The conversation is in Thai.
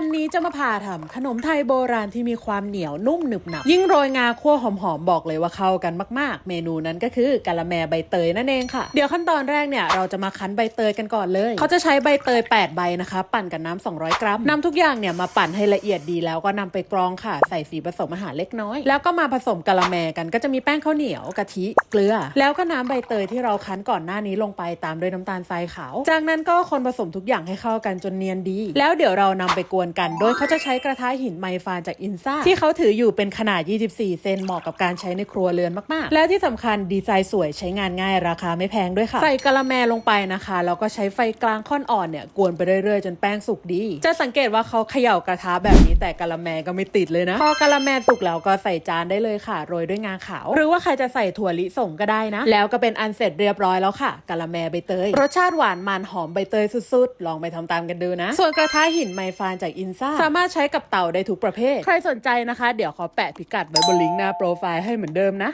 วันนี้จะมาพาทำขนมไทยโบราณที่มีความเหนียวนุ่มหนึบหนับ ยิ่งโรยงาคั่วหอมๆบอกเลยว่าเข้ากันมากๆ เมนูนั้นก็คือกะละแมใบเตยนั่นเองค่ะ เดี๋ยวขั้นตอนแรกเนี่ยเราจะมาคั้นใบเตยกันก่อนเลย เขาจะใช้ใบเตย 8 ใบนะคะ ปั่นกับน้ำ200 กรัมนำทุกอย่างเนี่ยมาปั่นให้ละเอียดดีแล้วก็นำไปกรองค่ะ ใส่สีผสมอาหารเล็กน้อย แล้วก็มาผสมกะละแมกันก็จะมีแป้งข้าวเหนียวกะทิเกลือ แล้วก็น้ำใบเตยที่เราคั้นก่อนหน้านี้ลงไปตามด้วยน้ำตาลทรายขาว จากนั้นก็คนผสมทุกอย่างให้เข้ากันจนเนียนดี แล้วเดี๋ยวเรานำไปกวนกัน โดยเขาจะใช้กระทะหินไมฟานจากอินซ่าที่เขาถืออยู่เป็นขนาด 24 เซนเหมาะกับการใช้ในครัวเรือนมากๆ และที่สำคัญดีไซน์สวยใช้งานง่ายราคาไม่แพงด้วยค่ะ ใส่กะละแมลงไปนะคะแล้วก็ใช้ไฟกลางค่อนอ่อนเนี่ยกวนไปเรื่อยๆ จนแป้งสุกดี จะสังเกตว่าเขาเขย่ากระทะแบบนี้แต่กะละแมก็ไม่ติดเลยนะ พอกะละแมสุกแล้วก็ใส่จานได้เลยค่ะ โรยด้วยงาขาว หรือว่าใครจะใส่ถั่วลิสงก็ได้นะ แล้วก็เป็นอันเสร็จเรียบร้อยแล้วค่ะกะละแมใบเตย รสชาติหวานมันหอมใบเตยสุดๆ ลองไปทำตามกันดูนะ ส่วนกระทะหินไมฟานจากอินซ่าสามารถใช้กับเต่าได้ทุกประเภท ใครสนใจนะคะ เดี๋ยวขอแปะพิกัดไว้บนลิงก์หน้าโปรไฟล์ให้เหมือนเดิมนะ